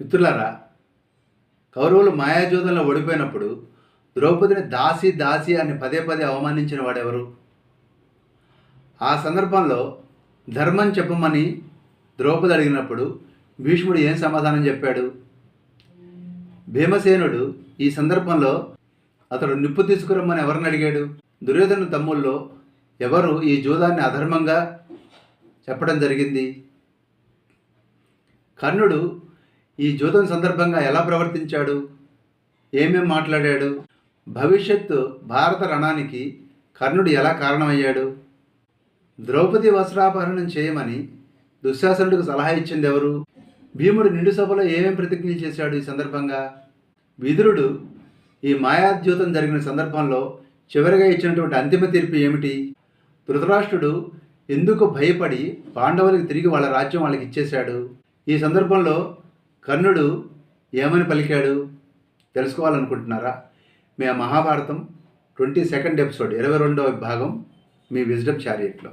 మిత్రులారా కౌరవులు మాయాజూతంలో ఓడిపోయినప్పుడు ద్రౌపదిని దాసి దాసి అని పదే పదే అవమానించిన వాడెవరు? ఆ సందర్భంలో ధర్మం చెప్పమని ద్రౌపది అడిగినప్పుడు భీష్ముడు ఏం సమాధానం చెప్పాడు? భీమసేనుడు ఈ సందర్భంలో అతడు నిప్పు తీసుకురమ్మని ఎవరిని అడిగాడు? దుర్యోధన తమ్ముల్లో ఎవరు ఈ జూదాన్ని అధర్మంగా చెప్పడం జరిగింది? కర్ణుడు ఈ జూతం సందర్భంగా ఎలా ప్రవర్తించాడు? ఏమేం మాట్లాడాడు? భవిష్యత్తు భారత రణానికి కర్ణుడు ఎలా కారణమయ్యాడు? ద్రౌపది వస్త్రాపహరణం చేయమని దుశ్శాసనుడికి సలహా ఇచ్చింది ఎవరు భీముడు నిండు సభలో ఏమేం ప్రతిజ్ఞలు చేశాడు ఈ సందర్భంగా? విదురుడు ఈ మాయాద్యూతం జరిగిన సందర్భంలో చివరిగా ఇచ్చినటువంటి అంతిమ తీర్పు ఏమిటి? ధృతరాష్ట్రుడు ఎందుకు భయపడి పాండవులకు తిరిగి వాళ్ళ రాజ్యం వాళ్ళకి ఇచ్చేశాడు? ఈ సందర్భంలో కర్ణుడు ఏమని పలికాడు? తెలుసుకోవాలనుకుంటున్నారా? మీ ఆ మహాభారతం ట్వంటీ సెకండ్ ఎపిసోడ్ ఇరవై రెండవ భాగం మీ విజ్డమ్ చారియట్లో